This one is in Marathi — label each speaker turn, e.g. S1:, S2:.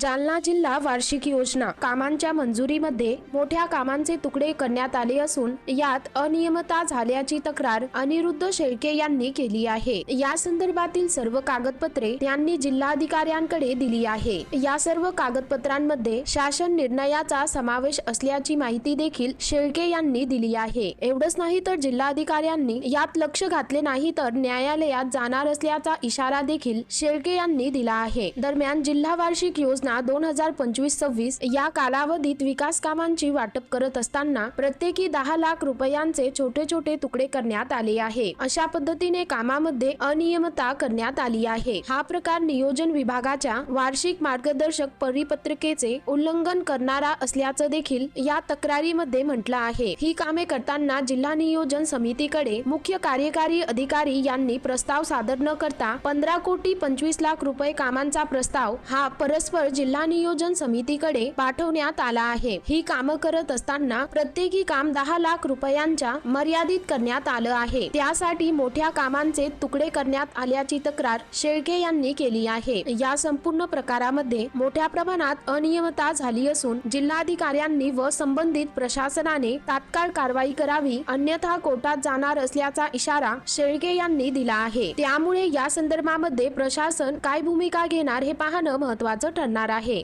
S1: जालना जिल्हा वार्षिक योजना. कामांच्या मंजुरीमध्ये मोठ्या कामांचे तुकडे करण्यात आले असून यात अनियमितता झाल्याची तक्रार अनिरुद्ध शेळके यांनी केली आहे. या संदर्भातील सर्व कागदपत्रे त्यांनी जिल्हाधिकाऱ्यांकडे दिली आहे. या सर्व कागदपत्रांमध्ये शासन निर्णयाचा समावेश असल्याची माहिती देखील शेळके यांनी दिली आहे. एवढंच नाही तर जिल्हाधिकाऱ्यांनी यात लक्ष घातले नाही तर न्यायालयात जाणार असल्याचा इशारा देखील शेळके यांनी दिला आहे. दरम्यान जिल्हा वार्षिक योजना दोन हजार पंचवीस सव्वीस या कालावधीत विकास कामांची वाटप करत असताना प्रत्येकी दहा लाख रुपयांचे छोटे छोटे तुकडे करण्यात आले आहे. अशा पद्धतीने कामामध्ये अनियमितता करण्यात आली आहे. हा प्रकार नियोजन विभागाच्या वार्षिक मार्गदर्शक परिपत्रकेचे उल्लंघन करणारा असल्याचं देखील या तक्रारीमध्ये म्हटलं आहे. ही कामे करताना जिल्हा नियोजन समितीकडे मुख्य कार्यकारी अधिकारी यांनी प्रस्ताव सादर न करता पंधरा कोटी पंचवीस लाख रुपये कामांचा प्रस्ताव हा परस्पर जिल्हा नियोजन समितीकडे पाठवण्यात आला आहे. ही कामं करत असताना प्रत्येकी काम दहा लाख रुपयांच्या मर्यादित करण्यात आलं आहे. त्यासाठी मोठ्या कामांचे तुकडे करण्यात आल्याची तक्रार शेळके यांनी केली आहे. या संपूर्ण प्रकारामध्ये मोठ्या प्रमाणात अनियमितता झाली असून जिल्हाधिकाऱ्यांनी व संबंधित प्रशासनाने तात्काळ कारवाई करावी अन्यथा कोर्टात जाणार असल्याचा इशारा शेळके यांनी दिला आहे. त्यामुळे या संदर्भामध्ये प्रशासन काय भूमिका घेणार हे पाहणं महत्वाचं ठरणार आहे.